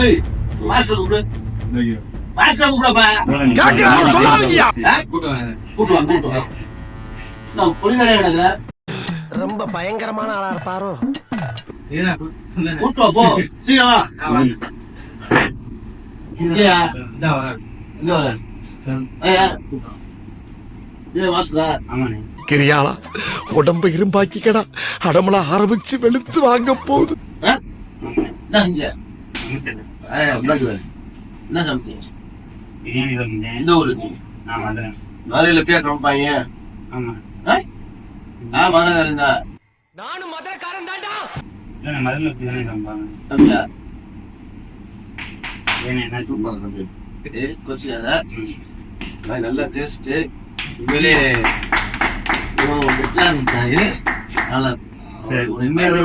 ஏய் மாஸ்டர் கூப்பிடு. மாஸ்டர் கூப்பிடப்பா. கேக்குறாங்க நான் எனக்கு ரொம்ப பயங்கரமான ஆளா இருப்பாரோ. கூட்டு வா போ. சீக்கிரம் வா. இங்கயா? இங்க வர ஏய் ஏய் மாஸ்டரா. கிரியாளா உடம்ப இரும்பாக்கிக்கடா. அடமலா ஆரம்பிச்சு வெளுத்து வாங்க போகுது? என்ன சமைச்சீங்க எந்த ஊருக்கு மதுரையில பேர் சமைப்பாங்க மதுரைக்காரன் தான் நானும் மதுரக்காரன் சூப்பர் தம்பி கொச்சிக்காத நல்ல டேஸ்ட் உண்மையிலே இவன் நல்லா உண்மையாவே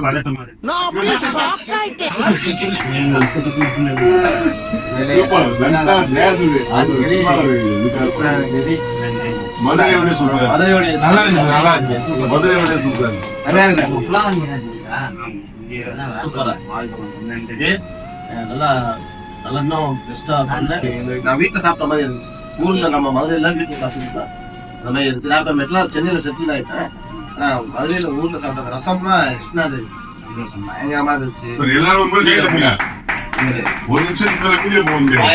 shock ஆயிட்டேன். மதுரையோட சூப்பர் மதுரையோட சூப்பர். சரியா இருக்கு. சூப்பரா. நல்லா நல்லா இன்னும் பெஸ்டா பண்ண. நான் வீட்டுல சாப்பிட்ட மாதிரி இருந்துச்சு. ஸ்கூல்ல நம்ம மதுரையில வீட்டுல சாப்பிட்டுருக்கோம் அந்த மாதிரி இருந்துச்சு. நான் இப்ப மெட்ராஸ் சென்னையில செட்டில் ஆயிட்டேன். மதுரையில ஊர்ல சாப்பிட்ட ரசம்லாம் இஷ்டாது பயங்கரமா இருந்துச்சு. எல்லாரும். ஒரு நிமிஷத்துல வெளியே போக முடியாது